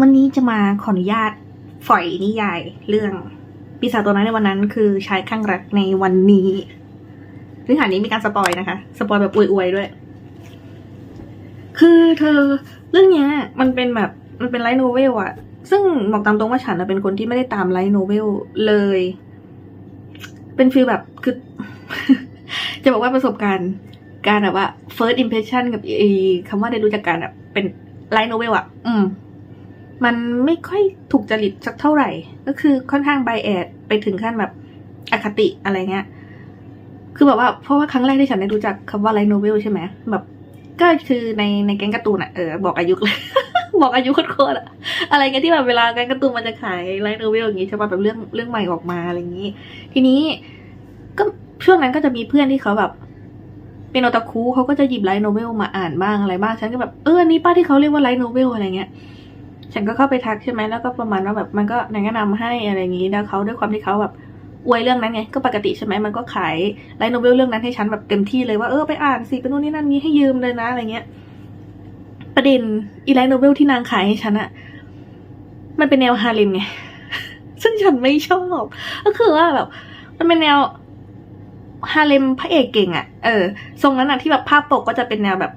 วันนี้จะมาขออนุญาตฝอยนิยายเรื่องปีศาจตัวนั้นในวันนั้น คือชายข้างรักในวันนี้เนื้องหานี้มีการสปอยนะคะ สปอยแบบอวยๆด้วย คือเธอเรื่องเนี้ย มันเป็นแบบมันเป็นไลท์โนเวลอะซึ่งบอกตามตรงว่าฉันน่ะเป็นคนที่ไม่ได้ตามไลท์โนเวลเลย เป็นฟีลแบบคือ จะบอกว่าประสบการณ์การแบบว่า first impression กับไอ้คำว่าได้รู้จักกันอะเป็นไลท์โนเวลอะอืม มันไม่ค่อยถูกจริตสักเท่าไหร่ ก็คือค่อนข้างไบแอดไปถึงขั้นแบบอคติอะไรเงี้ย คือแบบว่าเพราะว่าครั้งแรกที่ฉันได้รู้จักคำว่าไลโนเวลใช่ไหมแบบก็คือในในแก๊งการ์ตูนอะเออบอกอายุเลย บอกอายุโคตรอะอะไรเงี้ยที่แบบเวลาแก๊งการ์ตูนมันจะขายไลโนเวลอย่างงี้ใช่ป่ะแบบเรื่องเรื่องใหม่ออกมาอะไรอย่างงี้ ทีนี้ก็ช่วงนั้นก็จะมีเพื่อนที่เขาแบบเป็นโอตาคุเขาก็จะหยิบไลโนเวลมาอ่านบ้างอะไรบ้างฉันก็แบบเอออันนี้ป้าที่เขาเรียกว่าไลโนเวลอะไรเงี้ย ฉันก็เข้าไปทักใช่ไหมแล้วก็ประมาณว่าแบบมันก็แนะนำให้อะไรอย่างนี้แล้วเขาด้วยความที่เขาแบบอวยเรื่องนั้นไงก็ปกติใช่ไหมมันก็ขายไลท์โนเวลเรื่องนั้นให้ฉันแบบเต็มที่เลยว่าเออไปอ่านสิเป็นนู่นนี่นั่นนี้ให้ยืมเลยนะอะไรเงี้ย ประเด็นอีไลท์โนเวลที่นางขายให้ฉันอะมันเป็นแนวฮาเลมไงซึ่งฉันไม่ชอบก็คือว่าแบบ มันเป็นแนวฮาเลมพระเอกเก่งอะเออทรงนั้นอะที่แบบภาพปกก็จะเป็นแนวแบบ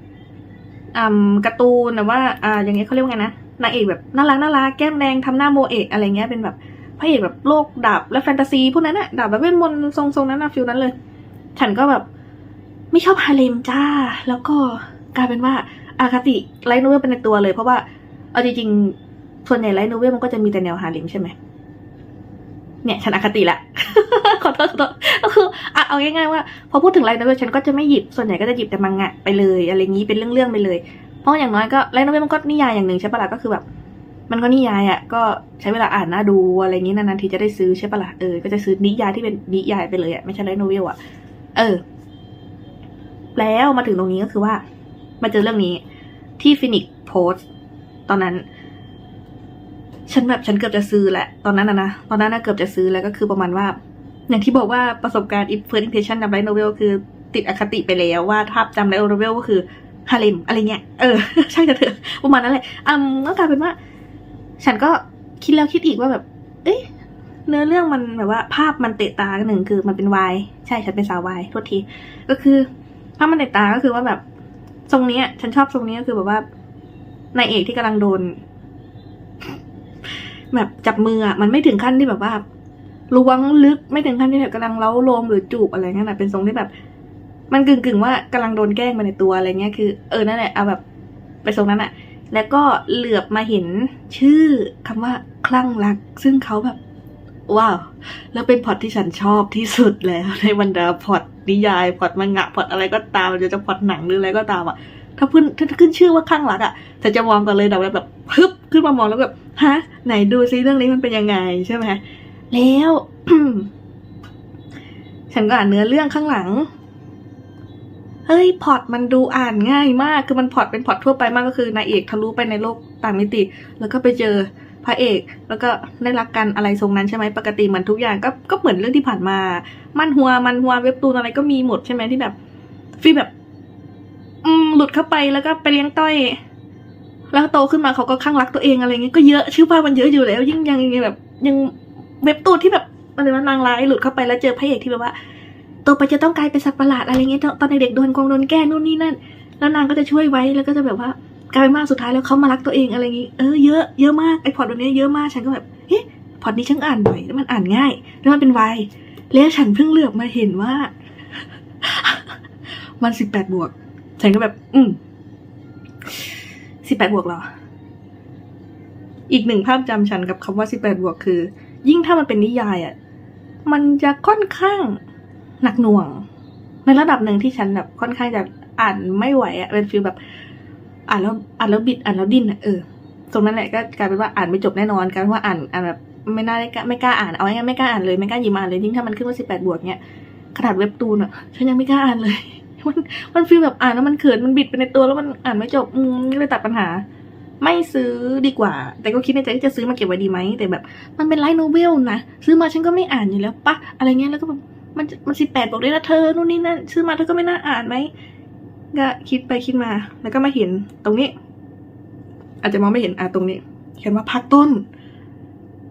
อ่าการ์ตูนแต่ว่าอ่าอย่างเงี้ยเขาเรียกว่าไงนะ นางเอกแบบน่ารักน่ารักแก้มแดงทำหน้าโมเอกอะไรเงี้ยเป็นแบบพระเอกแบบโลกดาบและแฟนตาซีพวกนั้นอะดาบแบบเวทมนต์ทรงๆนั้นอะฟิลนั้นเลย ฉันก็แบบไม่ชอบฮาเลมจ้า แล้วก็กลายเป็นว่าอาคติไลท์โนเวลเป็นในตัวเลย เพราะว่าเอาจริงๆส่วนใหญ่ไลท์โนเวลมันก็จะมีแต่แนวฮาเลมใช่ไหมเนี่ยฉันอคติละขอโทษขอโทษก็คืออะเอาง่ายๆว่า พอพูดถึงไลท์โนเวลฉันก็จะไม่หยิบส่วนใหญ่ก็จะหยิบแต่มังงะไปเลย อะไรอย่างนี้เป็นเรื่องๆไปเลย เพราะอย่างน้อยก็ไลท์โนเวลมันก็นิยายอย่างหนึ่งใช่ปะล่ะก็คือแบบ มันก็นิยายอะก็ใช้เวลาอ่านน่าดูอะไรอย่างนี้นานๆทีจะได้ซื้อใช่ปะล่ะเออก็จะซื้อนิยายที่เป็นนิยายไปเลยอะไม่ใช่ไลท์โนเวลอะเออ แล้วมาถึงตรงนี้ก็คือว่า มาเจอเรื่องนี้ที่ฟินิกโพสตอนนั้นฉันแบบฉันเกือบจะซื้อแหละตอนนั้นนะนะตอนนั้นนะเกือบจะซื้อแล้วก็คือประมาณว่า อย่างที่บอกว่าประสบการณ์ if first impression กับไลท์โนเวลคือติดอคติไปแล้วว่าภาพจำไลท์โนเวลก็คือ ฮาเลมอะไรเงี้ย เออใช่จะเถอะประมาณนั้นแหละอืมก็กลายเป็นว่า ฉันก็คิดแล้วคิดอีกว่าแบบ เอ๊ะเนื้อเรื่องมันแบบว่า ภาพมันเตะตาหนึ่งคือมันเป็นวายใช่ฉันเป็นสาววายโทษที ก็คือ ภาพมันเตะตาก็คือว่าแบบ ทรงนี้ฉันชอบทรงนี้ก็คือแบบว่านายเอกที่กำลังโดน แบบจับมืออะมันไม่ถึงขั้นที่แบบว่าล้วงลึกไม่ถึงขั้นที่แบบกำลังเล้าโลมหรือจูบอะไรเงี้ยนะเป็นทรงที่แบบ มันกึ่งกึ่งๆว่ากำลังโดนแกล้งมาในตัวอะไรเงี้ยคือ เออนั่นแหละเอาแบบไปทรงนั้นอะแล้วก็เหลือบมาเห็นชื่อคำว่าคลั่งรัก ซึ่งเขาแบบว้าวแล้วเป็นพอตที่ฉันชอบที่สุดแล้วในบรรดาพอตนิยายพอตมังงะพอตอะไรก็ตามจะจะพอตหนังหรืออะไรก็ตามอะถ้าขึ้นถ้าขึ้นชื่อว่าคลั่งรักอะฉันจะมองกันเลยแบบแบบฮึบขึ้นมามองแล้วแบบฮะไหนดูซิเรื่องนี้มันเป็นยังไงใช่ไหมแล้ว ฉันก็อ่านเนื้อเรื่องข้างหลัง เฮ้ยพอตมันดูอ่านง่ายมาก คือมันพอตเป็นพอตทั่วไปมากก็คือนายเอกทะลุไปในโลกต่างมิติ แล้วก็ไปเจอพระเอก แล้วก็ได้รักกันอะไรทรงนั้นใช่ไหมปกติเหมือนทุกอย่างก็ก็เหมือนเรื่องที่ผ่านมา มันหัวมันหัวเว็บตูนอะไรก็มีหมดใช่ไหมที่แบบฟีแบบ อืมหลุดเข้าไปแล้วก็ไปเลี้ยงต้อย แล้วโตขึ้นมาเขาก็ข้างรักตัวเองอะไรเงี้ยก็เยอะชื่อภาพมันเยอะอยู่แล้ว ยิ่งยังยังแบบ ยังเว็บตูนที่แบบอะไรว่านางร้ายหลุดเข้าไปแล้วเจอพระเอกที่แบบว่า โตไปจะต้องกลายเป็นสัตว์ประหลาดอะไรเงี้ยตอนเด็กๆโดนกองโดนแก้นู่นนี่นั่น แล้วนางก็จะช่วยไว้แล้วก็จะแบบว่ากลายเป็นมากสุดท้ายแล้วเขามารักตัวเองอะไรอย่างงี้เออเยอะเยอะมากไอพอร์ตแบบนี้เยอะมากฉันก็แบบเฮ้พอร์ตนี้ฉันอ่านบ่อยแล้วมันอ่านง่ายแล้วมันเป็นวายแล้วฉันเพิ่งเหลือบมาเห็นว่า มันสิบแปดบวก ฉันก็แบบ อืมสิบแปดบวกเหรออีกหนึ่งภาพจำฉันกับคำว่าสิบแปดบวกคือ ยิ่งถ้ามันเป็นนิยายอะ มันจะค่อนข้าง หนักหน่วง ในระดับหนึ่งที่ฉันแบบค่อนข้างจะอ่านไม่ไหวอะเป็นฟีลแบบอ่านแล้วอ่านแล้วบิดอ่านแล้วดิ้นอะเออตรงนั้นแหละก็กลายเป็นว่าอ่านไม่จบแน่นอนกลายเป็นว่าอ่านอ่านแบบไม่น่าได้ไม่กล้าอ่านเอาง่ายไม่กล้าอ่านเลยไม่กล้าหยิบมาอ่านเลยยิ่งถ้ามันขึ้นว่าสิบแปดบวกเนี้ยขนาดเว็บตูนอะฉันยังไม่กล้าอ่านเลย มันมันฟีลแบบอ่านแล้วมันเขินมันบิดไปในตัวแล้วมันอ่านไม่จบอืมก็เลยตัดปัญหา ไม่ซื้อดีกว่า แต่ก็คิดในใจว่จะซื้อมาเก็บไว้ดีไหมแต่แบบ มันเป็นไลท์โนเวลนะซื้อมาฉันก็ไม่อ่านอยู่แล้วปะอะไรเงี้ยแล้วก็แบบ มันมันสิบแปดบอกด้วยนะเธอนู่นนี่นั่นซื้อมาเธอก็ไม่น่าอ่านไหมก็คิดไปคิดมา แล้วก็มาเห็นตรงนี้ อาจจะมองไม่เห็นอะตรงนี้ เขียนว่าภาคต้น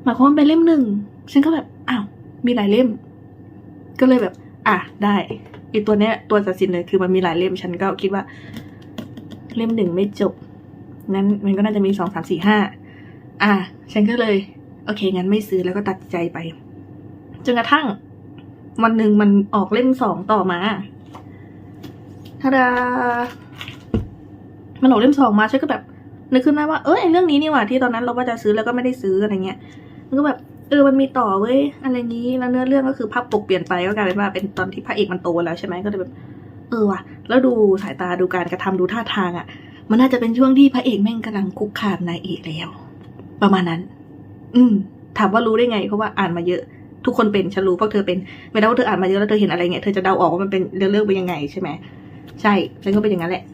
หมายความว่าเป็นเล่มหนึ่งฉันก็แบบอ้าวมีหลายเล่ม ก็เลยแบบ อะได้อีตัวเนี้ยตัวตัดสินเลยคือมันมีหลายเล่มฉันก็คิดว่า เล่มหนึ่งไม่จบนั้นมันก็น่าจะมีสองสามสี่ห้าอะฉันก็เลย โอเคงั้นไม่ซื้อแล้วก็ตัดใจไปจนกระทั่ง วันหนึ่งมันออกเล่มสองต่อมาทาดา มันออกเล่มสองมาฉันก็แบบ นึกขึ้นได้ว่าเออไอเรื่องนี้นี่หว่าที่ตอนนั้นเราว่าจะซื้อแล้วก็ไม่ได้ซื้ออะไรเงี้ยมันก็แบบเออมันมีต่อเว้ยอะไรงี้แล้วเนื้อเรื่องก็คือภาพปกเปลี่ยนไปก็กลายเป็นว่าเป็นตอนที่พระเอกมันโตแล้วใช่ไหมก็เลยแบบเออว่ะ แล้วดูสายตาดูการกระทำดูท่าทางอะ่ะ มันน่าจะเป็นช่วงที่พระเอกแม่งกำลังคุกคามนายเอกแล้ว ประมาณนั้น อืม ถามว่ารู้ได้ไงเพราะว่าอ่านมาเยอะ ทุกคนเป็นฉันรู้พวกเธอเป็นไม่ได้ว่าเธออ่านมาเยอะแล้วเธอเห็นอะไรเงี้ยเธอจะเดาออกว่ามันเป็นเรื่องเรื่องเป็นยังไงใช่ไหมใช่ฉันก็เป็นอย่างนั้นแหละ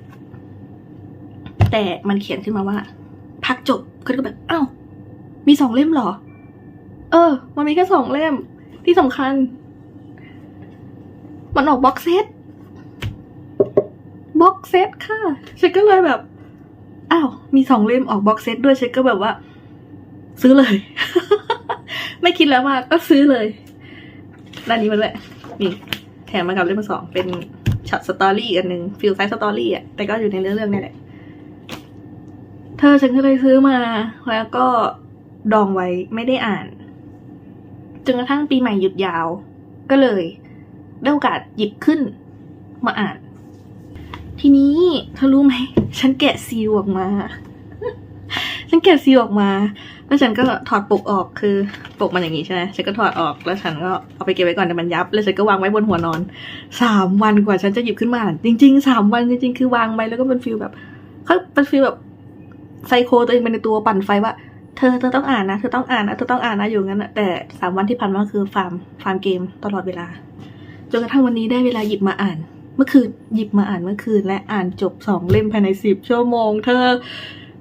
แต่มันเขียนขึ้นมาว่า พักจบก็แบบอ้าวมีสองเล่มหรอ เออ มันมีแค่สองเล่ม ที่สำคัญ มันออกบ็อกเซตบ็อกเซตค่ะฉันก็เลยแบบอ้าวมีสองเล่มออกบ็อกเซตด้วยฉันก็แบบว่า ซื้อเลย ไม่คิดแล้วว่าก็ซื้อเลยด้านนี้มันแหละนี่แถมมากับเล่มสองเป็นช็อตสตอรี่อันหนึ่งฟิลไซส์สตอรี่อะแต่ก็อยู่ในเรื่องเรื่องนี่แหละ เธอฉันก็เลยซื้อมา แล้วก็ดองไว้ไม่ได้อ่านจนกระทั่งปีใหม่หยุดยาว ก็เลยได้โอกาสหยิบขึ้นมาอ่าน ทีนี้เธอรู้ไหม ฉันแกะซีลออกมา ฉันแกะซีลออกมา แล้วฉันก็ถอดปกออกคือปกมันอย่างนี้ใช่ไหมฉันก็ถอดออกแล้วฉันก็เอาไปเก็บไว้ก่อนแต่มันยับ แล้วฉันก็วางไว้บนหัวนอนสามวันกว่าฉันจะหยิบขึ้นมาอ่านจริงๆสามวันจริงๆคือวางไว้แล้วก็เป็นฟีลแบบเขาเป็นฟีลแบบไซโคตัวเองไปในตัวปั่นไฟว่าเธอเธอต้องอ่านนะเธอต้องอ่านนะเธอต้องอ่านนะอยู่งั้นนะแต่สามวันที่ผ่านมาคือฟาร์มฟาร์มเกมตลอดเวลาจนกระทั่งวันนี้ได้เวลาหยิบมาอ่าน เมื่อคืนหยิบมาอ่านเมื่อคืนและอ่านจบสองเล่มภายในสิบชั่วโมง เธอ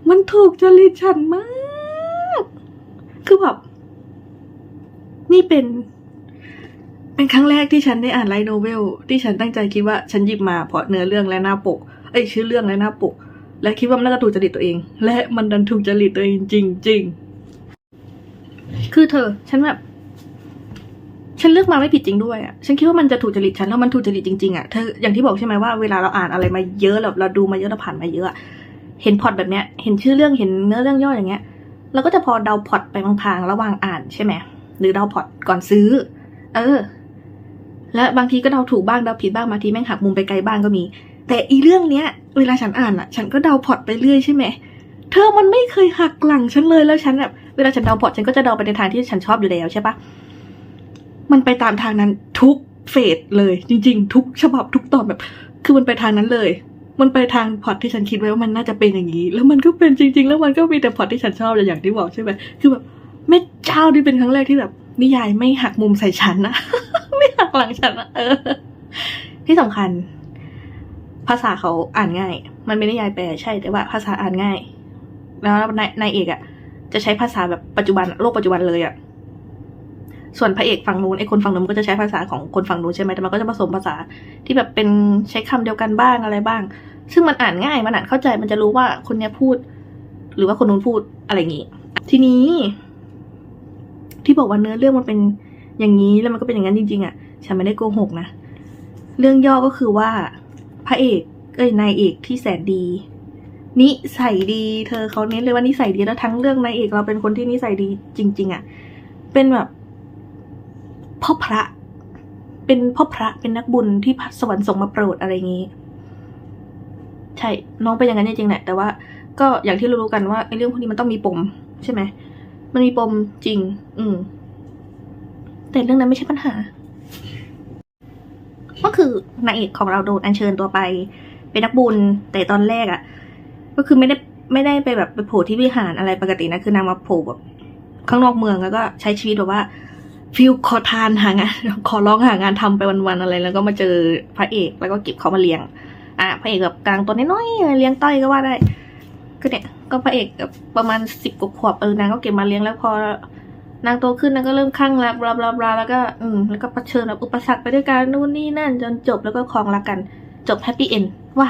มันถูกจริตฉันมาก คือแบบนี่เป็น เป็นครั้งแรกที่ฉันได้อ่านไลท์โนเวลที่ฉันตั้งใจคิดว่าฉันหยิบมาเพราะเนื้อเรื่องและหน้าปก เอ้ยชื่อเรื่องและหน้าปก และคิดว่ามันน่าจะถูกจริตตัวเอง และมันดันถูกจริตตัวเองจริง ๆ คือเธอ ฉันแบบฉันเลือกมาไม่ผิดจริงด้วยอะ ฉันคิดว่ามันจะถูกจริตฉันแล้วมันถูกจริตจริงๆอะ เธออย่างที่บอกใช่ไหมว่าเวลาเราอ่านอะไรมาเยอะแบบเราดูมาเยอะเราผ่านมาเยอะ เห็นพอตแบบเนี้ย เห็นชื่อเรื่องเห็นเนื้อเรื่องย่ออย่างเงี้ย เราก็จะพอเดาพอตไปบางทางระหว่างอ่านใช่ไหมหรือเดาพอตก่อนซื้อ เออ และบางทีก็เดาถูกบ้างเดาผิดบ้างบางทีแม่งหักมุมไปไกลบ้างก็มี แต่อีเรื่องเนี้ย เวลาฉันอ่านอะ ฉันก็เดาพอตไปเรื่อยใช่ไหมเธอมันไม่เคยหักหลังฉันเลยแล้วฉันแบบเวลาฉันเดาพอตฉันก็จะเดาไปในทางที่ฉันชอบอยู่แล้วใช่ปะมันไปตามทางนั้นทุกเฟสเลย จริง ๆ ทุกฉบับทุกตอนแบบ คือมันไปทางนั้นเลย มันไปทางพอตที่ฉันคิดไว้ว่ามันน่าจะเป็นอย่างนี้ แล้วมันก็เป็นจริง ๆ แล้วมันก็มีแต่พอตที่ฉันชอบอย่างที่บอกใช่ไหมคือแบบแม่เจ้านี่เป็นครั้งแรกที่แบบ นิยายไม่หักมุมใส่ฉันนะ ไม่หักหลังฉันนะเออ ที่สำคัญ ภาษาเขาอ่านง่าย มันไม่ได้ยายแปลใช่แต่ว่าภาษาอ่านง่าย แล้วนายนายเอกอะ่ะ จะใช้ภาษาแบบปัจจุบันโลกปัจจุบันเลยอะ่ะ ส่วนพระเอกฝั่งนู้นไอ้คนฝั่งนู้นก็จะใช้ภาษาของคนฝั่งนู้นใช่ไหมแต่มันก็จะผสมภาษาที่แบบเป็นใช้คำเดียวกันบ้างอะไรบ้าง ซึ่งมันอ่านง่ายมันอ่านเข้าใจมันจะรู้ว่าคนเนี้ยพูด หรือว่าคนนู้นพูดอะไรอย่างงี้ ทีนี้ ที่บอกว่าเนื้อเรื่องมันเป็นอย่างนี้แล้วมันก็เป็นอย่างนั้นจริงๆอะ่ะฉันไม่ได้โกหกนะเรื่องย่อก็คือว่าพระเอก เอ้ยนายเอกที่แสนดี นิสัยดี เธอเขาเน้นเลยว่านิสัยดีแล้วทั้งเรื่องนายเอกเราเป็นคนที่นิสัยดีจริง ๆอะ่ะ เป็นแบบ พ่อพระ เป็นพ่อพระเป็นนักบุญที่สวรรค์ส่งมาโปรดอะไรอย่างนี้ ใช่ น้องเป็นอย่างนั้นจริงๆแหละแต่ว่าก็อย่างที่เรารู้กันว่าไอ้เรื่องพวกนี้มันต้องมีปม ใช่ไหมมันมีปมจริง อืม แต่เรื่องนั้นไม่ใช่ปัญหา ก็คือนางเอกของเราโดนอัญเชิญตัวไป เป็นนักบุญแต่ตอนแรกอะ่ะ ก็คือไม่ได้ไม่ได้ไปแบบไปโผล่ที่วิหารอะไรปกตินะคือนางมาโผล่แบบข้างนอกเมืองแล้วก็ใช้ชีวิตแบบว่า ฟิลขอทานหางาน ขอร้องหางานทำไปวันๆอะไร แล้วก็มาเจอพระเอกแล้วก็เก็บเขามาเลี้ยง อะพระเอกแบบกลางตัวน้อยๆเลี้ยงต้อยก็ว่าได้ ก็เนี่ยก็พระเอกแบบประมาณสิบกว่าขวบเออนางก็เก็บมาเลี้ยงแล้วพอนางโตขึ้นนางก็เริ่มคลั่งรักบลาบลาบลาแล้วก็อืมแล้วก็เผชิญแบบอุปสรรคไปด้วยกันนู่นนี่นั่น จนจบแล้วก็คลองรักกัน จบแฮปปี้เอนว้า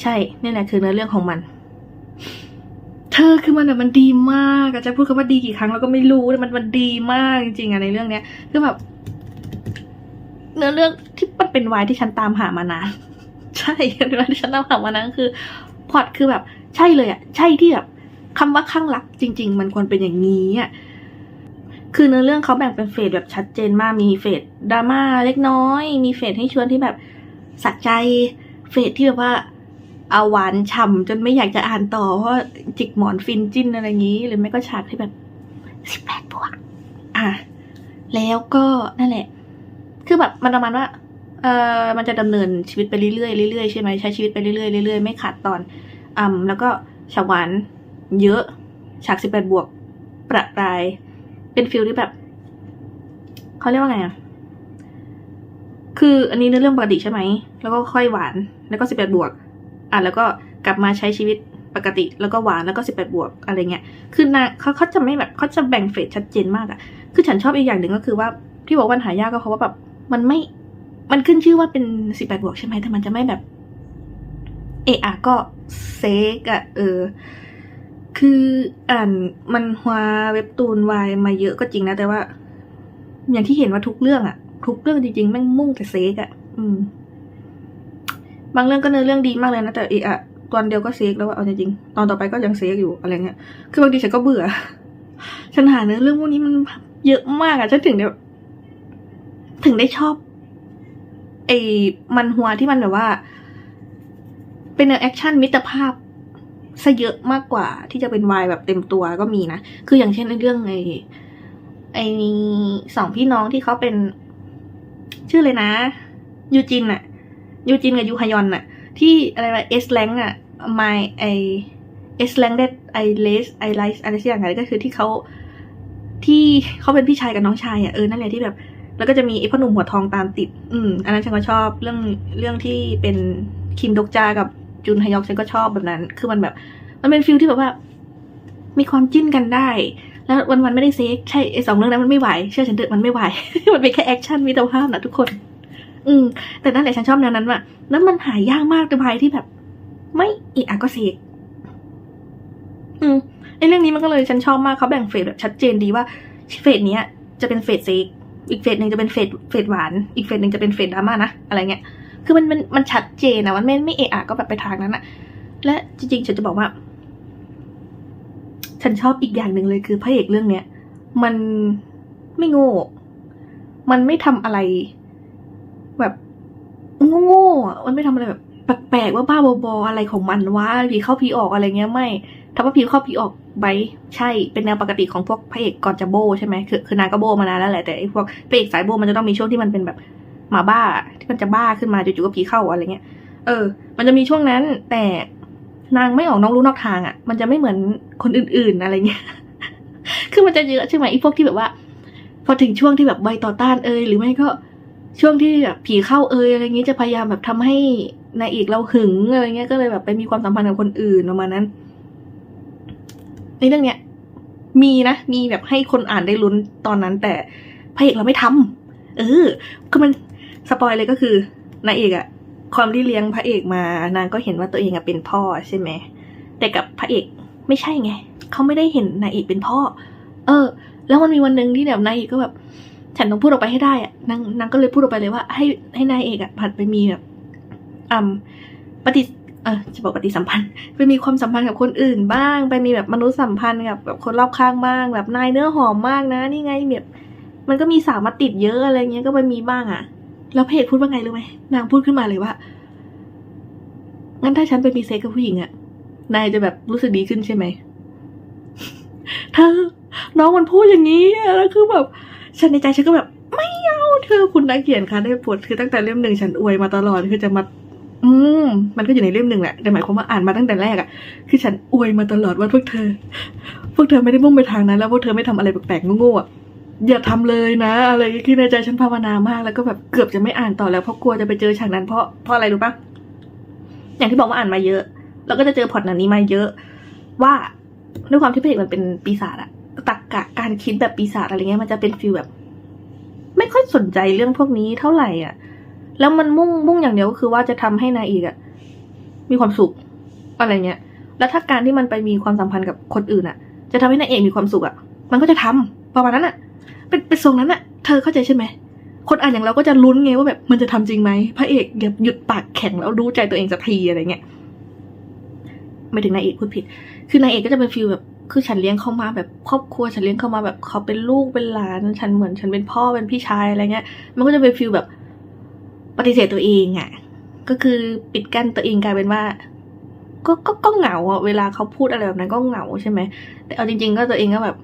ใช่นี่แหละคือเนื้อเรื่องของมัน เธอคือมันแบบมันดีมากอะจะพูดคำว่าดีกี่ครั้งเราก็ไม่รู้แต่มันมันดีมากจริงๆอะในเรื่องเนี้ยคือแบบเนื้อเรื่องที่มันเป็นวายที่ฉันตามหามานานใช่เป็นวายที่ฉันตามหามานานคือพอตคือแบบ ใช่เลยอะใช่ที่แบบคำว่าข้างรักจริง ๆ มันควรเป็นอย่างนี้อะคือเนื้อเรื่องเขาแบ่งเป็นเฟสแบบชัดเจนมาก มีเฟสดราม่าเล็กน้อย มีเฟสให้ชวนที่แบบสะใจ เฟสที่แบบว่า เอาหวานฉ่ำจนไม่อยากจะอ่านต่อ เพราะจิกหมอนฟินจิ้นอะไรอย่างนี้ หรือไม่ก็ฉากที่แบบสิบแปดบวกอะ แล้วก็นั่นแหละ คือแบบมันประมาณว่า เออมันจะดำเนินชีวิตไปเรื่อยๆเรื่อยๆใช่ไหมใช้ชีวิตไปเรื่อยๆเรื่อยๆไม่ขาดตอนอ่ำแล้วก็ฉากหวานเยอะ ฉากสิบแปดบวก ประปราย เป็นฟิลที่แบบเขาเรียกว่าไงอะคืออันนี้เนื้อเรื่องปกติใช่ไหม แล้วก็ค่อยหวาน แล้วก็สิบแปดบวก อะแล้วก็กลับมาใช้ชีวิตปกติแล้วก็หวานแล้วก็สิบแปดบวกอะไรเงี้ย คือนางเขาเขาจะไม่แบบเขาจะแบ่งเฟสชัดเจนมากอะคือฉันชอบอีกอย่างหนึ่งก็คือว่าที่บอกว่ามันหายากก็เพราะว่าแบบมันไม่ มันขึ้นชื่อว่าเป็นสิบแปดบวกใช่ไหมแต่มันจะไม่แบบ เอะอะก็เซกอะเออ คืออ่านมันฮวาเว็บตูนวายมาเยอะก็จริงนะ แต่ว่า อย่างที่เห็นว่าทุกเรื่องอะทุกเรื่องจริงๆแม่งมุ่งแต่เซกอะอืม บางเรื่องก็เนื้อเรื่องดีมากเลยนะแต่เออะตอนเดียวก็เซ็กแล้วเอาจริงๆตอนต่อไปก็ยังเซ็กอยู่อะไรเงี้ย คือบางทีฉันก็เบื่อ ฉันหาเนื้อเรื่องพวกนี้มันเยอะมากอะฉันถึงได้แบบถึงได้ชอบไอ้มันหัวที่มันแบบว่า เป็นแนวแอคชั่นมิตรภาพซะเยอะมากกว่าที่จะเป็นวายแบบเต็มตัวก็มีนะ คืออย่างเช่นในเรื่องไอ้ไอ้สองพี่น้องที่เขาเป็น ชื่อเลยนะ ยูจินอะ ยูจินกับยูฮยอนน่ะ ที่อะไรวะเอสแลงอะไมไอเอสแลงได้ไอเลสไอไลส์อะไรสักอย่างไงก็คือที่เขาที่เขาเป็นพี่ชายกับน้องชายอะเออนั่นแหละที่แบบ แล้วก็จะมีไอพ่อหนุ่มหัวทองตามติด อืมอันนั้นฉันก็ชอบเรื่องเรื่องที่เป็นคิมดกจากับจุนฮยอกฉันก็ชอบแบบนั้น คือมันแบบ มันเป็นฟิลที่แบบว่า มีความจิ้นกันได้ แล้ววันวันๆไม่ได้เซ็กใช่ไอสองเรื่องนั้นมันไม่ไหว เชื่อฉันเถอะมันไม่ไหว มันเป็นแค่แอคชั่นมิตรภาพนะทุกคน อืม แต่นั่นแหละฉันชอบแนวนั้นว่ะแล้วมันหายากมากในภัยที่แบบ ไม่เอะอะก็เสกอืมไอเรื่องนี้มันก็เลยฉันชอบมากเขาแบ่งเฟสแบบชัดเจนดีว่าเฟสเนี้ย จะเป็นเฟสเซกอีกเฟสหนึ่งจะเป็นเฟสเฟสหวาน อีกเฟสหนึ่งจะเป็นเฟสดราม่านะอะไรเงี้ย คือมันมันมันชัดเจนนะมันไม่ไม่เอะอะก็แบบไปทางนั้นอะและจริงๆฉันจะบอกว่า ฉันชอบอีกอย่างหนึ่งเลยคือพระเอกเรื่องเนี้ย มันไม่โง่ มันไม่ทำอะไร แบบโง่ๆมันไม่ทำอะไรแบบแปลกๆว่าบ้าบอๆอะไรของมันวะผีเข้าผีออกอะไรเงี้ยไม่ถ้าว่าผีเข้าผีออกไปใช่เป็นแนวปกติของพวกพระเอกก่อนจะโบใช่ไหมคือคือนางก็โบมานานแล้วแหละแต่ไอ้พวกพระเอกสายโบมันจะต้องมีช่วงที่มันเป็นแบบหมาบ้าที่มันจะบ้าขึ้นมาจู่ๆก็ผีเข้าอะไรเงี้ย เออ มันจะมีช่วงนั้น แต่นางไม่ออกน้อกรู้นอกทางอะ มันจะไม่เหมือนคนอื่น ๆอะไรเงี้ย คือมันจะเยอะใช่ไหมไอ้พวกที่แบบว่า พอถึงช่วงที่แบบใบต่อต้านเอยหรือไม่ก็ ช่วงที่แบบผีเข้าเอยอะไรเงี้ยจะพยายามแบบทำให้นายเอกเราหึงอะไรเงี้ยก็เลยแบบไปมีความสัมพันธ์กับคนอื่นประมาณนั้นในเรื่องเนี้ยมีนะ มีแบบให้คนอ่านได้ลุ้นตอนนั้น แต่พระเอกเราไม่ทำเออ คือมันสปอยเลยก็คือนายเอกอะความที่เลี้ยงพระเอกมานางก็เห็นว่าตัวเองอะเป็นพ่อใช่ไหมแต่กับพระเอกไม่ใช่ไงเขาไม่ได้เห็นนายเอกเป็นพ่อ เออ แล้วมันมีวันหนึ่งที่แบบนายเอกก็แบบ ฉันต้องพูดออกไปให้ได้อะนางนางก็เลยพูดออกไปเลยว่า ให้ให้นายเอกอะผัดไปมีแบบอืมปฏิเออจะบอกปฏิสัมพันธ์ ไปมีความสัมพันธ์กับคนอื่นบ้าง ไปมีแบบมนุษยสัมพันธ์กับแบบคนรอบข้างบ้าง แบบนายเนื้อหอมมากนะ นี่ไงแบบมันก็มีสาวมาติดเยอะอะไรเงี้ยก็ไปมีบ้างอะแล้วเพจพูดว่าไงรู้ไหมนางพูดขึ้นมาเลยว่างั้นถ้าฉันไปมีเซ็กกับผู้หญิงอะนายจะแบบรู้สึกดีขึ้นใช่ไหมเธอน้องมันพูดอย่างนี้แล้วคือแบบ ฉันในใจฉันก็แบบ ไม่เอาเธอคุณนักเขียนคะได้ปวดคือตั้งแต่เล่มหนึ่งฉันอวยมาตลอดคือจะมา อืมมันก็อยู่ในเล่มหนึ่งแหละแต่หมายความว่าอ่านมาตั้งแต่แรกอะคือฉันอวยมาตลอดว่าพวกเธอ พวกเธอไม่ได้มุ่งไปทางนั้น แล้วพวกเธอไม่ทำอะไรแปลกๆโง่ๆอย่าทำเลยนะ อะไรคือในใจฉันภาวนามาก แล้วก็แบบเกือบจะไม่อ่านต่อแล้วเพราะกลัวจะไปเจอฉากนั้นเพราะเพราะอะไรรู้ปะอย่างที่บอกว่าอ่านมาเยอะ แล้วก็จะเจอพอตหนังนี้มาเยอะ ว่าด้วยความที่พระเอกมันเป็นปีศาจอะ กะการคิดแบบปีศาจอะไรเงี้ยมันจะเป็นฟีลแบบ ไม่ค่อยสนใจเรื่องพวกนี้เท่าไหร่อะ แล้วมันมุ่งมุ่งอย่างเดียวก็คือว่าจะทำให้นายเอกอะมีความสุขอะไรเงี้ย แล้วถ้าการที่มันไปมีความสัมพันธ์กับคนอื่นอะจะทำให้นางเอกมีความสุขอะมันก็จะทำประมาณนั้นอะเป็นเป็นทรงนั้นอะเธอเข้าใจใช่ไหมคนอ่านอย่างเราก็จะลุ้นไงว่าแบบมันจะทำจริงไหมพระเอกหยุดปากแข็งแล้วรู้ใจตัวเองสักทีอะไรเงี้ยไม่ถึงนางเอกพูดผิด คือนางเอกก็จะเป็นฟีลแบบ คือฉันเลี้ยงเขามาแบบครอบครัว ฉันเลี้ยงเขามาแบบเขาเป็นลูกเป็นหลาน ฉันเหมือนฉันเป็นพ่อเป็นพี่ชายอะไรเงี้ย มันก็จะเป็นฟีลแบบปฏิเสธตัวเองอะ่ะ ก็คือปิดกั้นตัวเองกลายเป็นว่า ก็ก็ก็เหงาอะเวลาเขาพูดอะไรแบบนั้นก็เหงาใช่ไหมแต่เอาจริง ๆ ก็ตัวเองก็แบบ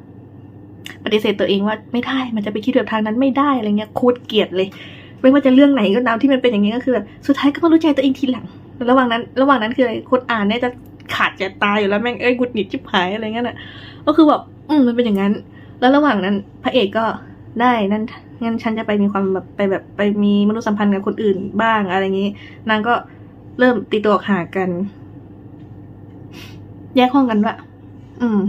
ปฏิเสธตัวเองว่าไม่ได้มันจะไปคิดแบบทางนั้นไม่ได้อะไรเงี้ยโคตรเกลียดเลย ไม่ว่าจะเรื่องไหนก็ตามที่มันเป็นอย่างนี้ก็คือแบบสุดท้ายก็มารู้ใจตัวเองทีหลัง ระหว่างนั้น ระหว่างนั้นคืออะไรคนอ่านเนี่ยจะ ขาดจะตายอยู่แล้วแม่งเอ้ยหุดหงิดชิบหายอะไรเงี้ยน่ะ ก็คือแบบอืมมันเป็นอย่างนั้น แล้วระหว่างนั้น พระเอกก็ได้นั่นงั้นฉันจะไปมีความแบบไปแบบไปมีมนุษยสัมพันธ์กับคนอื่นบ้างอะไรอย่างนี้ นางก็เริ่มตีตัวห่างกัน แยกห้องกันว่าอืม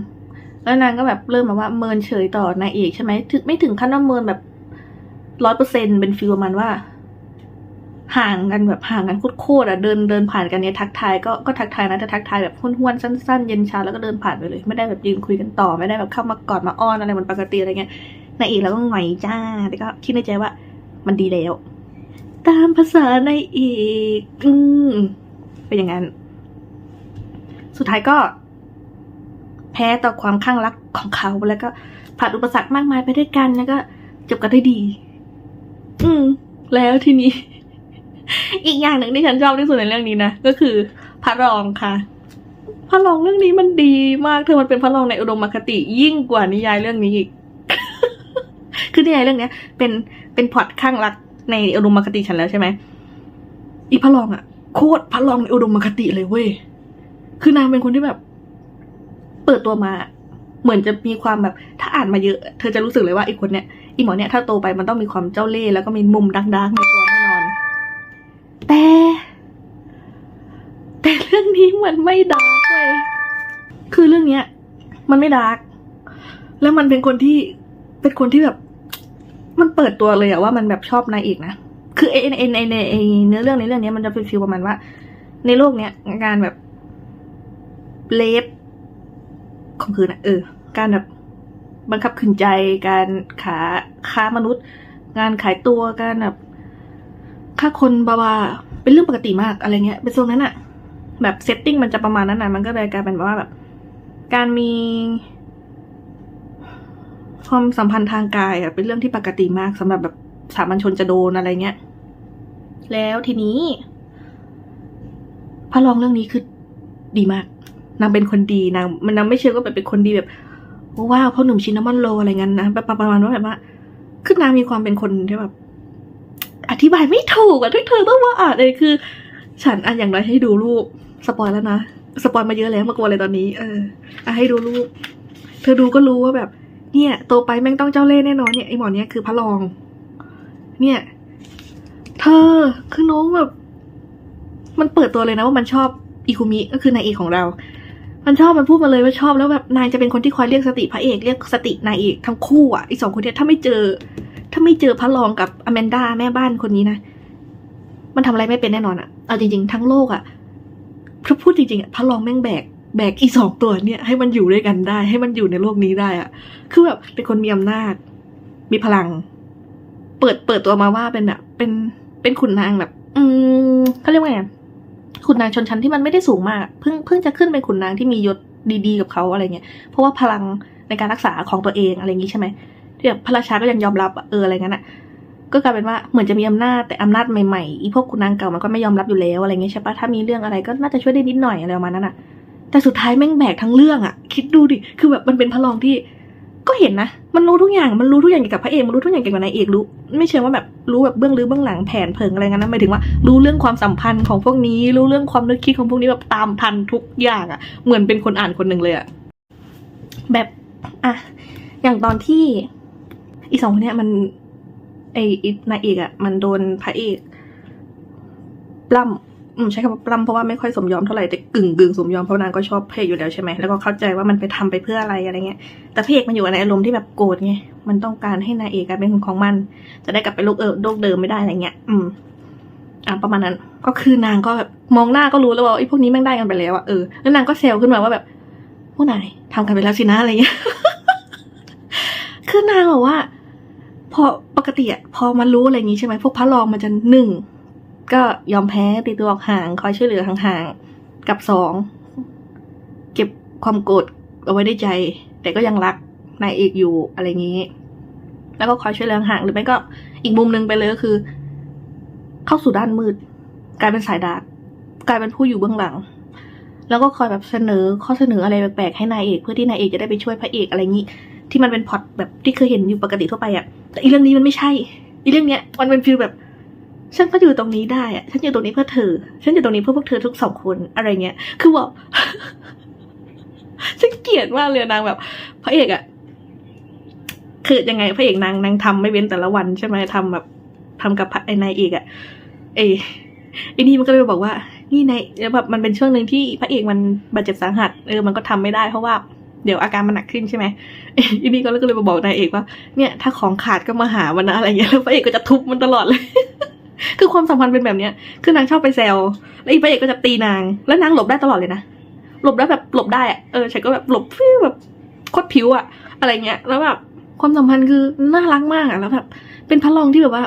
แล้วนางก็แบบเริ่มแบบว่าเมินเฉยต่อนายเอกใช่ไหมถึงไม่ถึงขั้นว่าเมินแบบร้อยเปอร์เซ็นเป็นฟีลประมาณว่า ห่างกันแบบห่างกันโคตรอะเดินเดินผ่านกันเนี่ยทักทายก็ก็ทักทายนะแต่ทักทายแบบห้วนๆสั้นๆ เย็นชาแล้วก็เดินผ่านไปเลย ไม่ได้แบบยืนคุยกันต่อไม่ได้แบบเข้ามากอดมาอ้อนอะไรเหมือนปกติอะไรเงี้ยนายเอกแล้วก็หงอยจ้าแต่ก็คิดในใจว่ามันดีแล้ว ตามภาษานายเอกอืมเป็นอย่างนั้น สุดท้ายก็ แพ้ต่อความข้างรักของเขาแล้วก็ผ่านอุปสรรคมากมายไปด้วยกันแล้วก็จบกันได้ดี อืม แล้วทีนี้ อีกอย่างหนึ่งที่ฉันชอบที่สุดในเรื่องนี้นะก็คือพระรองค่ะพระรองเรื่องนี้มันดีมากเธอมันเป็นพระรองในอุดมคติยิ่งกว่านิยายเรื่องนี้อีก คือนิยายเรื่องเนี้ย เป็นเป็นพอตข้างรักในอุดมคติฉันแล้วใช่ไหมอีพระรองอะโคตรพระรองในอุดมคติเลยเว้ยคือนางเป็นคนที่แบบ เปิดตัวมา เหมือนจะมีความแบบ ถ้าอ่านมาเยอะ เธอจะรู้สึกเลยว่าอีคนเนี้ยอีหมอเนี้ยถ้าโตไปมันต้องมีความเจ้าเล่ห์แล้วก็มีมุมดังๆในตัวแน่น แต่ แต่เรื่องนี้มันไม่ดาร์กเว้ยคือเรื่องเนี้ย มันไม่ดาร์กแล้วมันเป็นคนที่เป็นคนที่แบบ มันเปิดตัวเลยอะว่ามันแบบชอบนายเอกนะคือไอไอในในไอเนื้อเรื่องในเรื่องเนี้ยมันจะเป็นฟีลประมาณว่า ในโลกเนี้ยการแบบเลฟข่มขืนอะเออ การแบบบังคับขืนใจ การขาค้ามนุษย์ งานขายตัวการแบบ ฆ่าคนบาบาเป็นเรื่องปกติมากอะไรเงี้ย เป็นทรงนั้นอะแบบเซตติ้งมันจะประมาณนั้นนะมันก็เลยกลายเป็นว่าแบบ การมีความสัมพันธ์ทางกายอะเป็นเรื่องที่ปกติมากสำหรับแบบสามัญชนจะโดนอะไรเงี้ย แล้วทีนี้ พระรองเรื่องนี้คือดีมาก นางเป็นคนดีนางมันนางไม่เชื่อว่าแบบเป็นคนดีแบบว้าวพ่อหนุ่มชินนามอนโรอะไรเงี้ยนะประมาณว่าแบบว่าคือนางมีความเป็นคนที่แบบ อธิบายไม่ถูกอะทุกเธอต้องมาอ่านเลยคือ ฉันอะอย่างไรให้ดูรูปสปอยแล้วนะสปอยมาเยอะแล้วมากลัวเลยตอนนี้ เอออะให้ดูรูป เธอดูก็รู้ว่าแบบ เนี่ยโตไปแม่งต้องเจ้าเล่ห์แน่นอนเนี่ยไอหมอเนี่ยคือพระรอง เนี่ย เธอคือน้องแบบ มันเปิดตัวเลยนะว่ามันชอบอิคุมิก็คือนายเอกของเรา มันชอบมันพูดมาเลยว่าชอบแล้วแบบนายจะเป็นคนที่คอยเรียกสติพระเอกเรียกสตินายเอกทั้งคู่อะอีสองคนเนี้ยถ้าไม่เจอ ถ้าไม่เจอพระรองกับอแมนดาแม่บ้านคนนี้นะมันทำอะไรไม่เป็นแน่นอนอะเอาจริง ๆ ทั้งโลกอะถ้าพูดจริงๆอะพระรองแม่งแบกแบกอีสองตัวเนี่ยให้มันอยู่ด้วยกันได้ ให้มันอยู่ในโลกนี้ได้อะคือแบบเป็นคนมีอำนาจ มีพลัง เปิดเปิดตัวมาว่าเป็นแบบ เป็นเป็นขุนนางแบบ อืมเขาเรียกว่าไง ขุนนางชนชั้นที่มันไม่ได้สูงมากเพิ่งเพิ่งจะขึ้นเป็นขุนนางที่มียศดีๆกับเขาอะไรเงี้ยเพราะว่าพลังในการรักษาของตัวเองอะไรอย่างงี้ใช่ไหมที่แบบพระราชาก็ยังยอมรับเอออะไรเงี้ยน่ะก็กลายเป็นว่าเหมือนจะมีอำนาจแต่อำนาจใหม่ๆอีพวกขุนนางเก่ามันก็ไม่ยอมรับอยู่แล้วอะไรเงี้ยใช่ปะถ้ามีเรื่องอะไรก็น่าจะช่วยได้นิดหน่อยอะไรประมาณนั้นอะแต่สุดท้ายแม่งแบกทั้งเรื่องอะ คิดดูดิคือแบบมันเป็นพระรองที่ ก็เห็นนะ มันรู้ทุกอย่าง มันรู้ทุกอย่างเกี่ยวกับพระเอก มันรู้ทุกอย่างเกี่ยวกับนายเอกรู้ ไม่เชิงว่าแบบรู้แบบเบื้องลึกเบื้องหลังแผนเพิงอะไรเงี้ยนะหมายถึงว่า รู้เรื่องความสัมพันธ์ของพวกนี้ รู้เรื่องความนึกคิดของพวกนี้แบบตามทันทุกอย่างอะเหมือนเป็นคนอ่านคนหนึ่งเลยอะแบบอะอย่างตอนที่อีสองคนเนี้ยมันไอ้ไอ้นายเอกอะ มันโดนพระเอกปล้ำ อืมใช้คำว่าปล้ำเพราะว่าไม่ค่อยสมยอมเท่าไหร่แต่กึ่งกึ่งสมยอมเพราะนางก็ชอบพระเอกอยู่แล้วใช่ไหมแล้วก็เข้าใจว่ามันไปทำไปเพื่ออะไรอะไรเงี้ยแต่พระเอกมันอยู่ในอารมณ์ที่แบบโกรธไงมันต้องการให้นายเอกกลายเป็นคนของมัน จะได้กลับไปโลกเออโลกเดิมไม่ได้อะไรเงี้ยอืมอะประมาณนั้นก็คือนางก็แบบมองหน้าก็รู้แล้วว่าไอ้พวกนี้แม่งได้กันไปแล้วอะเออแล้วนางก็เซลขึ้นมาว่าแบบพวกนายทำกันไปแล้วสินะอะไรเงี้ยคือนางบอกว่า พอปกติอะพอมันรู้อะไรอย่างงี้ใช่ไหมพวกพระรองมันจะหนึ่ง ก็ยอมแพ้ตีตัวออกห่างคอยช่วยเหลือห่างๆ กับสอง เก็บความโกรธเอาไว้ในใจ แต่ก็ยังรักนายเอกอยู่อะไรอย่างงี้ แล้วก็คอยช่วยเหลือห่างหรือไม่ก็อีกมุมหนึ่งไปเลยก็คือ เข้าสู่ด้านมืด กลายเป็นสายดาร์กกลายเป็นผู้อยู่เบื้องหลัง แล้วก็คอยแบบเสนอข้อเสนออะไรแปลกๆให้นายเอก เพื่อที่นายเอกจะได้ไปช่วยพระเอกอะไรอย่างนี้ที่มันเป็นพอตแบบที่เคยเห็นอยู่ปกติทั่วไปอะแต่อีเรื่องนี้มันไม่ใช่ อีเรื่องเนี้ยมันเป็นฟีลแบบ ฉันก็อยู่ตรงนี้ได้อะฉันอยู่ตรงนี้เพื่อเธอ ฉันอยู่ตรงนี้เพื่อพวกเธอทุกสองคนอะไรเงี้ย คือว่าฉันเกลียดมากเลยนางแบบพระเอกอะคือยังไงพระเอกนางนางทำไม่เว้นแต่ละวันใช่ไหมทำแบบทำกับพระไอ้นายเอกอะเอยไอ้นี่มันก็เลยบอกว่า นี่นายแล้วแบบมันเป็นช่วงหนึ่งที่พระเอกมันบาดเจ็บสาหัสเออมันก็ทำไม่ได้เพราะว่าเดี๋ยวอาการมันหนักขึ้นใช่ไหมไอ้นี่ก็เลยมาบอกนายเอกว่า เนี่ย ถ้าของขาดก็มาหามันนะอะไรเงี้ยแล้วพระเอกก็จะทุบมันตลอดเลย คือความสัมพันธ์เป็นแบบเนี้ย คือนางชอบไปแซว แล้วอีพระเอกก็จะตีนาง แล้วนางหลบได้ตลอดเลยนะ หลบได้แบบหลบได้อะเออฉันก็แบบหลบฟิวแบบโคตรผิวอะอะไรเงี้ย แล้วแบบความสัมพันธ์คือน่ารักมากอะแล้วแบบ เป็นพระรองที่แบบว่า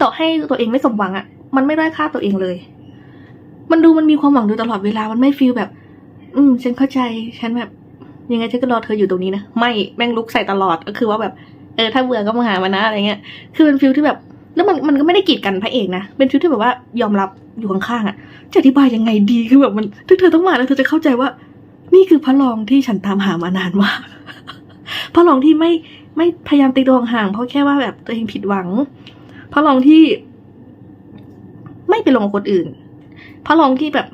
ต่อให้ตัวเองไม่สมหวังอะมันไม่ได้ค่าตัวเองเลย มันดูมันมีความหวังดูตลอดเวลา มันไม่ฟีลแบบ อืม ฉันเข้าใจ ฉันแบบ ยังไงฉันก็รอเธออยู่ตรงนี้นะ ไม่ แม่งลุกใส่ตลอด ก็คือว่าแบบ เออ ถ้าเบื่อก็มาหามันนะอะไรเงี้ย คือเป็นฟิลที่แบบ แล้วมันมันก็ไม่ได้กีดกันพระเอกนะ เป็นฟิลที่แบบว่ายอมรับอยู่ข้างๆอะ จะอธิบายยังไงดีคือแบบมันถ้าเธอต้องมาแล้วเธอจะเข้าใจว่า นี่คือพระรองที่ฉันตามหามานานมาพระรองที่ไม่ไม่พยายามตีตัวห่างเพราะแค่ว่าแบบตัวเองผิดหวัง พระรองที่ ไม่ไปลงกับคนอื่น พระรองที่แบบ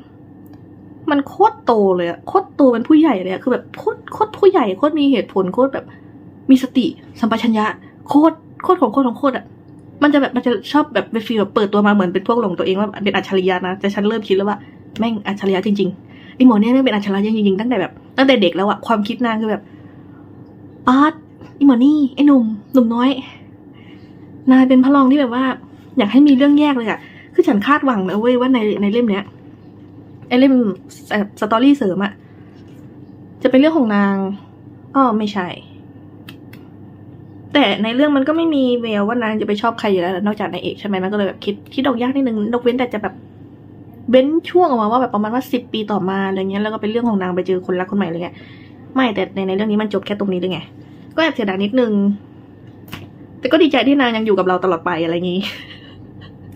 มันโคตรโตเลยอะโคตรโตเป็นผู้ใหญ่เลยอะคือแบบโคตรโคตรผู้ใหญ่โคตรมีเหตุผลโคตรแบบ มีสติ สัมปชัญญะโคตรโคตรของโคตรของโคตรอะ มันจะแบบมันจะชอบแบบเป็นฟีลแบบเปิดตัวมาเหมือนเป็นพวกหลงตัวเองว่าเป็นอัจฉริยะนะแต่ฉันเริ่มคิดแล้วว่าแม่งอัจฉริยะจริงๆไอหมอเนี่ยแม่งเป็นอัจฉริยะจริงๆตั้งแต่แบบตั้งแต่เด็กแล้วอะความคิดนางคือแบบปาร์ตไอหมอนี่ไอหนุ่มหนุ่มน้อยนายเป็นพระรองที่แบบว่า อยากให้มีเรื่องแยกเลยอะคือฉันคาดหวังนะเว้ยว่าในในเล่มเนี้ยไอเล่มแบบสตอรี่เสริมอะจะเป็นเรื่องของนางก็ไม่ใช่ แต่ในเรื่องมันก็ไม่มีแววว่านางจะไปชอบใครอยู่แล้ว นอกจากนายเอกใช่ไหมมันก็เลยแบบคิดคิดดอกยากนิดนึงนกเว้นแต่จะแบบเว้นช่วงออกมาว่าแบบประมาณว่าสิบปีต่อมาอะไรเงี้ยแล้วก็เป็นเรื่องของนางไปเจอคนรักคนใหม่อะไรเงี้ยไม่แต่ในในเรื่องนี้มันจบแค่ตรงนี้เลยไง ก็แอบเสียดายนิดนึง แต่ก็ดีใจที่นางยังอยู่กับเราตลอดไปอะไรอย่างงี้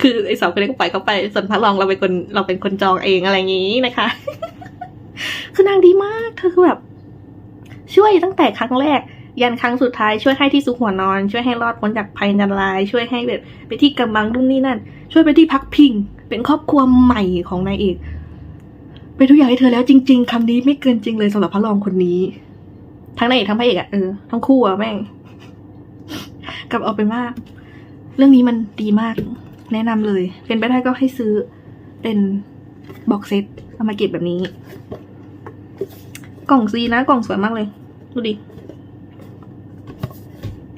คือไอ้สาวคนนี้ก็ไปเขาไปส่วนพระรองเราเป็นคนเราเป็นคนจองเองอะไรอย่างนี้นะคะ คือนางดีมากเธอคือแบบ ช่วยตั้งแต่ครั้งแรก ยันครั้งสุดท้ายช่วยให้ที่ซุกหัวนอน ช่วยให้รอดพ้นจากภัยอันตราย ช่วยให้แบบไปที่กำบังรุ่นนี่นั่น ช่วยไปที่พักพิง เป็นครอบครัวใหม่ของนายเอกเป็นทุกอย่างให้เธอแล้วจริง ๆคำนี้ไม่เกินจริงเลยสำหรับพระรองคนนี้ ทั้งนายเอกทั้งพระเอกอะเออทั้งคู่อะแม่งกลับเอาเป็นว่าเรื่องนี้มันดีมาก แนะนำเลย เป็นไปได้ก็ให้ซื้อเป็นบ็อกเซตเอามาเก็บแบบนี้ กล่องซีนะกล่องสวยมากเลย ดูดิ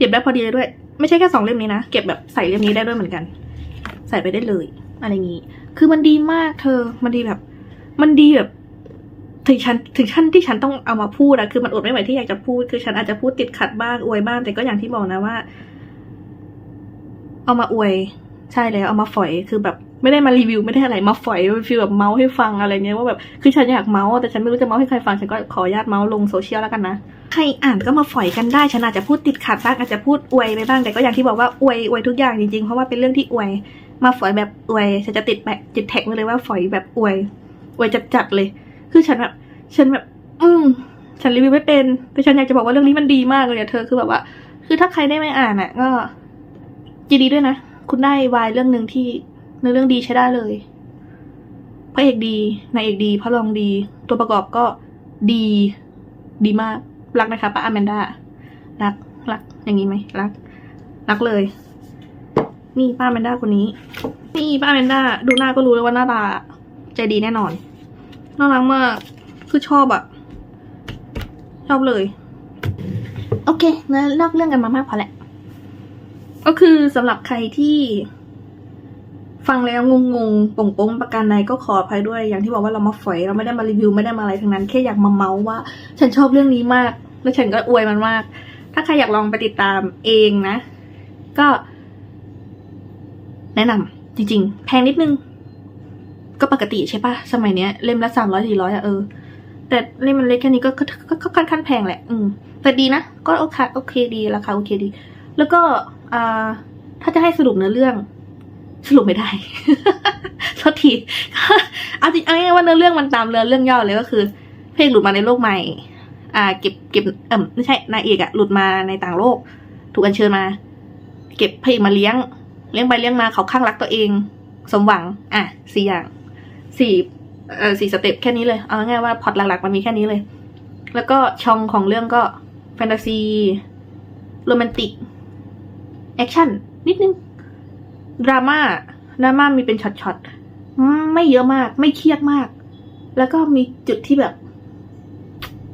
เก็บได้พอดีเลยด้วย ไม่ใช่แค่สองเล่มนี้นะ เก็บแบบใส่เล่มนี้ได้ด้วยเหมือนกัน ใส่ไปได้เลย อะไรอย่างนี้ คือมันดีมากเธอ มันดีแบบ มันดีแบบ ถึงฉันถึงชั้นที่ฉันต้องเอามาพูดอะคือมันอดไม่ไหวที่อยากจะพูด คือฉันอาจจะพูดติดขัดบ้างอวยบ้าง แต่ก็อย่างที่บอกนะว่า เอามาอวย ใช่แล้วเอามาฝอย คือแบบไม่ได้มารีวิวไม่ได้อะไรมาฝอยฟีลแบบเมาส์ให้ฟังอะไรเงี้ยว่าแบบ คือฉันอยากเมาส์แต่ฉันไม่รู้จะเมาส์ให้ใครฟัง ฉันก็ขออนุญาตเมาส์ลงโซเชียลแล้วกันนะ ใครอ่านก็มาฝอยกันได้ฉันอาจจะพูดติดขัดบ้างอาจจะพูดอวยไปบ้างแต่ก็อย่างที่บอกว่าอวยอวยทุกอย่างจริงๆเพราะว่าเป็นเรื่องที่อวย มาฝอยแบบอวยฉันจะติดแปะติดแท็กไว้เลยว่าฝอยแบบอวยอวยจัดๆเลย คือฉันแบบฉันแบบ อืมฉันรีวิวไม่เป็นแต่ฉันอยากจะบอกว่าเรื่องนี้มันดีมากเลยอะเธอคือแบบว่า คือถ้าใครได้ไม่อ่านอะก็ยินดีด้วยนะคุณได้วายเรื่องหนึ่งที่เนื้อเรื่องดีใช้ได้เลยพระเอกดีนายเอกดีพระรองดี ตัวประกอบก็ดี ดีมาก รักนะคะป้าอแมนดารักรักอย่างนี้ไหมรัก รักเลย นี่ป้าอแมนดาคนนี้ นี่ป้าอแมนดาดูหน้าก็รู้เลยว่าหน้าตา ใจดีแน่นอนน่ารักมากคือชอบอะชอบเลย โอเคเนื้อเล่าเรื่องกันมามากพอแหละก็คือสำหรับใครที่ ฟังแล้วงงงป่งปงประการใดก็ขออภัยด้วย อย่างที่บอกว่าเรามาฝอย เราไม่ได้มารีวิวไม่ได้มาอะไรทั้งนั้น แค่อยากมาเมาส์ว่า ฉันชอบเรื่องนี้มาก แล้วฉันก็อวยมันมาก ถ้าใครอยากลองไปติดตามเองนะ ก็ แนะนำจริง ๆ แพงนิดนึง ก็ปกติใช่ปะสมัยเนี้ยเล่มละสามร้อยสี่ร้อยอะเออ แต่เล่มมันเล็กแค่นี้ก็ก็ก็ก็ค่อนข้างแพงแหละ อืม แต่ดีนะ ก็โอเคโอเคดีราคาโอเคดี แล้วก็อ่าถ้าจะให้สรุปเนื้อเรื่อง สรุปไม่ได้โทษทีเอาจริงเอาง่ายๆว่าเนื้อเรื่องมันตามเรือเรื่องย่อเลยก็คือเพลงหลุดมาในโลกใหม่ อ่า เก็บเก็บเอ่มไม่ใช่นายเอกอะหลุดมาในต่างโลก ถูกอัญเชิญมา เก็บเพลงมาเลี้ยง เลี้ยงไปเลี้ยงมาเขาข้างรักตัวเอง สมหวัง อะสี่อย่างสี่เอ่อสี่สเต็ปแค่นี้เลย เอาง่ายๆว่าพอตหลักๆมันมีแค่นี้เลย แล้วก็ช่องของเรื่องก็แฟนตาซีโรแมนติกแอคชั่นนิดนึง ดราม่าดราม่ามีเป็นช็อตๆไม่เยอะมาก ไม่เครียดมาก แล้วก็มีจุดที่แบบ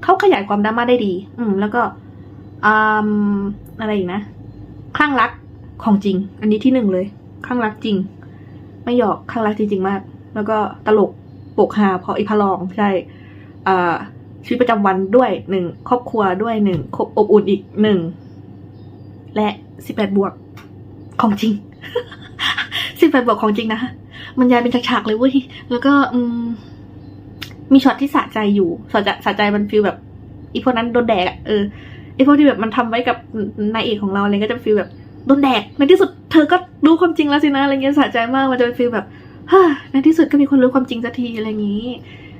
เขาขยายความดราม่าได้ดี อืม แล้วก็อะไรอีกนะคลั่งรักของจริง อันนี้ที่หนึ่งเลยคลั่งรักจริง ไม่หยอกคลั่งรักจริงๆมาก แล้วก็ตลกโปกฮาเพราะอีพะลองใช่อ่าชีวิตประจำวันด้วยหนึ่งครอบครัวด้วยหนึ่งครบอบอุ่นอีกหนึ่งและสิบแปดบวกของจริง สิบแปดบวกของจริงนะมันยายเป็นฉากๆเลยเว้ย แล้วก็อืมมีช็อตที่สะใจอยู่สะใจสะใจมันฟีลแบบอีพวกนั้นโดนแดกอะเออไอพวกที่แบบมันทำไว้กับนายเอกของเราอะไรก็จะฟีลแบบโดนแดกในที่สุดเธอก็รู้ความจริงแล้วสินะอะไรเงี้ยสะใจมากมันจะเป็นฟีลแบบฮ่าในที่สุดก็มีคนรู้ความจริงสักทีอะไรอย่างนี้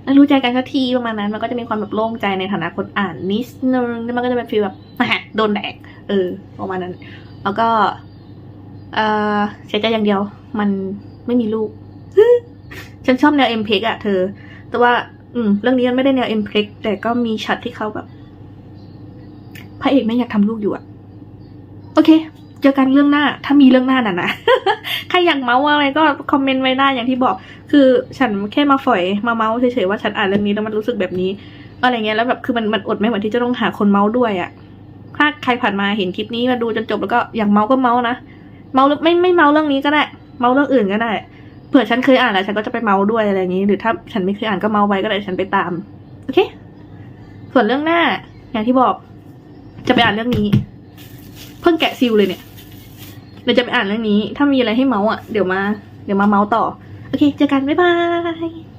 แล้วรู้ใจกันสักทีประมาณนั้น มันก็จะมีความแบบโล่งใจในฐานะคนอ่านนิดนึงแล้วมันก็จะเป็นฟีลแบบอะโดนแดก เออประมาณนั้น แล้วก็ เออเสียใจอย่างเดียว มันไม่มีลูก ฉันชอบแนวเอ็มเพกอะเธอ แต่ว่า อืม เรื่องนี้มันไม่ได้แนวเอ็มเพกแต่ก็มีช็อตที่เขาแบบพระเอกไม่อยากทำลูกอยู่อะโอเค เจอกันเรื่องหน้า ถ้ามีเรื่องหน้าน่ะนะ ใครอยากเมาส์อะไรก็คอมเมนต์ไว้ได้อย่างที่บอก คือฉันแค่มาฝอยมาเมาส์เฉยๆว่าฉันอ่านเรื่องนี้แล้วมันรู้สึกแบบนี้อะไรเงี้ยแล้วแบบคือมันมันอดไม่ไหวที่จะต้องหาคนเมาส์ด้วยอะถ้าใครผ่านมาเห็นคลิปนี้มาดูจนจบแล้วก็อยากเมาส์ก็เมาส์นะเมาหรือไม่ไม่เมาส์เรื่องนี้ก็ได้ เมาเรื่องอื่นก็ได้ เผื่อฉันเคยอ่านแล้วฉันก็จะไปเมาด้วยอะไรอย่างนี้ หรือถ้าฉันไม่เคยอ่านก็เมาไว้ก็ได้ฉันไปตาม โอเค ส่วนเรื่องหน้า อย่างที่บอก จะไปอ่านเรื่องนี้ เพิ่งแกะซิลเลยเนี่ยเดี๋ยวจะไปอ่านเรื่องนี้ ถ้ามีอะไรให้เมาอะ เดี๋ยวมา เดี๋ยวมาเมาต่อ โอเค เจอกัน บ๊ายบาย